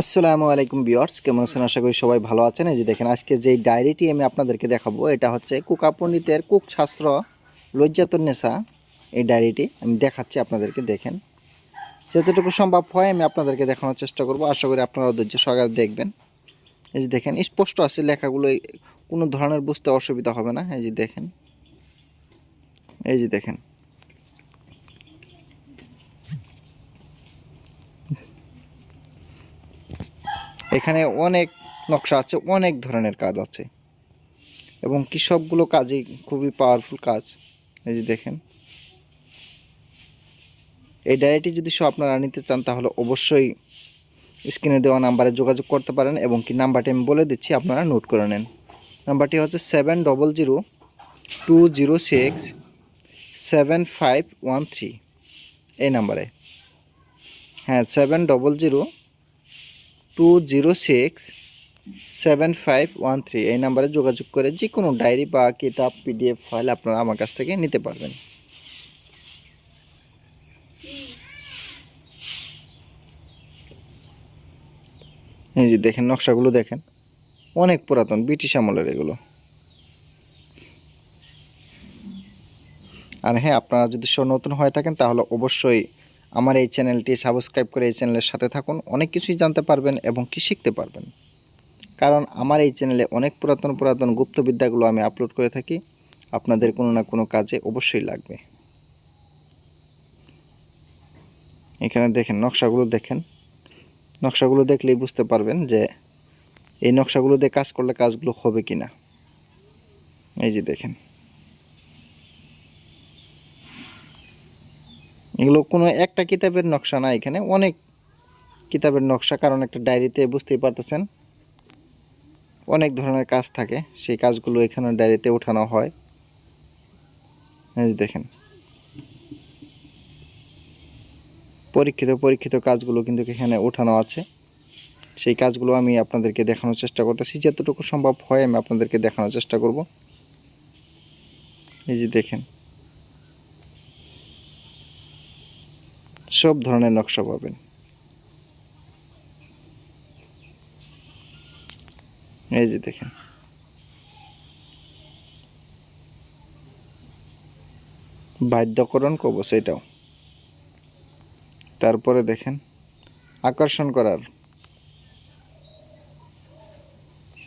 আসসালামু আলাইকুম বিয়ার্স কেমন আছেন? আশা করি সবাই ভালো আছেন। এই যে দেখেন, আজকে যে ডায়েরিটি আমি আপনাদেরকে দেখাবো, এটা হচ্ছে কুকা পণ্ডিতের কুক শাস্ত্র লজ্জাতুন্নেসা এই ডায়েরিটি আমি দেখাচ্ছি আপনাদেরকে, দেখেন। যতটুকু সম্ভব হয় আমি আপনাদেরকে দেখানোর চেষ্টা করব। আশা করি আপনারা ধৈর্য সহকারে দেখবেন। এই যে দেখেন, স্পষ্ট আছে লেখাগুলো, কোনো ধরনের বুঝতে অসুবিধা হবে না। এই যে দেখেন, এই যে দেখেন। এখানে অনেক নকশা আছে, অনেক ধরনের কাজ আছে। এবং কি সবগুলো কাজই খুবই পাওয়ারফুল কাজ। এই যে দেখেন। এই ডায়েরিটি যদি সব আপনারা নিতে চান, তাহলে অবশ্যই স্ক্রিনে দেওয়া নাম্বারে যোগাযোগ করতে পারেন এবং কি নাম্বারটি আমি বলে দিচ্ছি, আপনারা নোট করে নেন। নাম্বারটি হচ্ছে seven double zero two zero six seven five one three এই নাম্বারে। হ্যাঁ seven double zero two zero six seven five one three এই নাম্বারে যোগাযোগ করে যে কোনো ডায়েরি বা কিতাব, পিডিএফ ফাইল আপনারা আমার কাছ থেকে নিতে পারবেন। এই যে দেখেন, নকশাগুলো দেখেন। অনেক পুরাতন, ব্রিটিশ আমলের এগুলো। আর হ্যাঁ আপনারা যদি নতুন হয়ে থাকেন, তাহলে অবশ্যই আমার এই চ্যানেলটি সাবস্ক্রাইব করে এই চ্যানেলের সাথে থাকুন। অনেক কিছুই জানতে পারবেন এবং কি শিখতে পারবেন। কারণ আমার এই চ্যানেলে অনেক পুরাতন পুরাতন গুপ্তবিদ্যাগুলো আমি আপলোড করে থাকি। আপনাদের কোনো না কোনো কাজে অবশ্যই লাগবে। এখানে দেখেন, নকশাগুলো দেখেন। নকশাগুলো দেখলেই বুঝতে পারবেন যে এই নকশাগুলো দিয়ে কাজ করলে কাজগুলো হবে কি না এই যে দেখেন। এগুলো কোনো একটা কিতাবের নকশা না এখানে, অনেক কিতাবের নকশা, কারণ একটা ডায়েরিতে বুঝতেই পারতেছেন। অনেক ধরনের কাজ থাকে, সেই কাজগুলো এখানে ডায়েরিতে ওঠানো হয়। দেখেন। পরীক্ষিত পরীক্ষিত কাজগুলো কিন্তু এখানে ওঠানো আছে। সেই কাজগুলো আমি আপনাদেরকে দেখানোর চেষ্টা করতেছি। যতটুকু সম্ভব হয় আমি আপনাদেরকে দেখানোর চেষ্টা করব। এই যে দেখেন। সব ধরনের নকশা পাবেন। এই যে দেখেন। বাধ্যকরণ কবচ এটাও। তারপরে দেখেন, আকর্ষণ করার।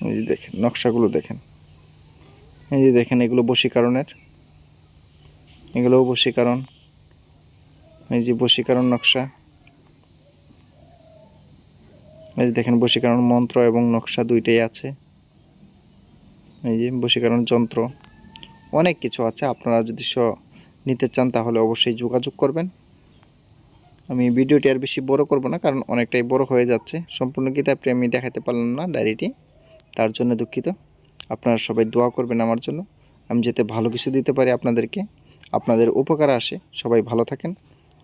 এই যে দেখেন, নকশাগুলো দেখেন। এই যে দেখেন, এগুলো বশীকরণের। এগুলোও বশীকরণ। এই যে বশীকরণ নকশা। এই যে দেখেন বশীকরণ মন্ত্র এবং নকশা দুইটাই আছে। এই যে বশীকরণ যন্ত্র। অনেক কিছু আছে, আপনারা যদি নিতে চান তাহলে অবশ্যই যোগাযোগ করবেন। আমি ভিডিওটি আর বেশি বড় করব না, কারণ অনেকটাই বড় হয়ে যাচ্ছে। সম্পূর্ণ কিতাবটি আমি দেখাতে পারলাম না ডায়েরিটি, তার জন্য দুঃখিত। আপনারা সবাই দোয়া করবেন আমার জন্য। আমি যাতে ভালো কিছু দিতে পারি আপনাদেরকে। আপনাদের উপকার আসে। সবাই ভালো থাকেন।